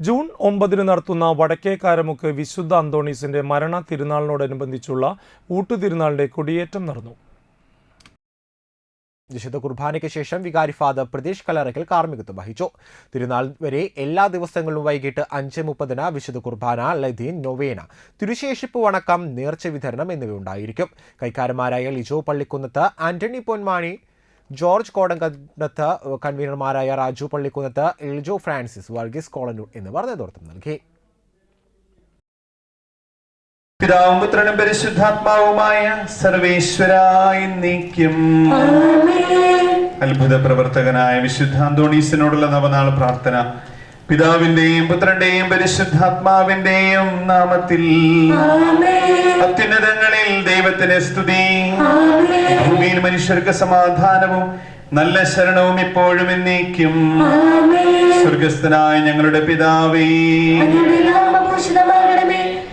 June ഒമ്പതിന് നടത്തുന്ന വടക്കേക്കാരമുക്ക് വിശുദ്ധ അന്തോണീസിന്റെ മരണ തിരുനാളിനോടനുബന്ധിച്ചുള്ള ഊട്ടുതിരുനാളിന്റെ കൊടിയേറ്റം നടന്നു. വിശുദ്ധ കുർബാനയ്ക്ക് ശേഷം വികാരി ഫാദർ പ്രതീഷ് കലറയ്ക്കൽ കാർമ്മികത്വം വഹിച്ചു. തിരുനാൾ വരെ എല്ലാ ദിവസങ്ങളിലും വൈകിട്ട് അഞ്ച് മുപ്പതിന് വിശുദ്ധ കുർബാന ലതീൻ നൊവേന തിരുശേഷിപ്പ് വണക്കം നേർച്ച വിതരണം എന്നിവയുണ്ടായിരിക്കും. കൈക്കാരന്മാരായ ലിജോ പള്ളിക്കുന്നത്ത് ആന്റണി പൊന്മാണി ജോർജ് കോടങ്കത്ത് കൺവീനർമാരായ രാജു പള്ളിക്കുന്നത്ത് എൽജോ ഫ്രാൻസിസ് വർഗീസ് കോളനൂർ എന്നിവർ നേതൃത്വം നൽകി. പിതാവും പുത്രനും പരിശുദ്ധാത്മാവുമായ സർവേശ്വരായി നീക്കും. അത്ഭുത പ്രവർത്തകനായ വിശുദ്ധ അന്തോണീസിനോടുള്ള നവനാൾ പ്രാർത്ഥന. പിതാവിന്റെയും പുത്രന്റെയും പരിശുദ്ധാത്മാവിന്റെയും നാമത്തിൽ. അത്യുന്നതങ്ങളിൽ ദൈവത്തിന് സ്തുതി. ഭൂമിയിൽ മനുഷ്യർക്ക് സമാധാനവും നല്ല ശരണവും ഇപ്പോഴും എന്നേക്കും. സ്വർഗസ്ഥനായ ഞങ്ങളുടെ പിതാവേ.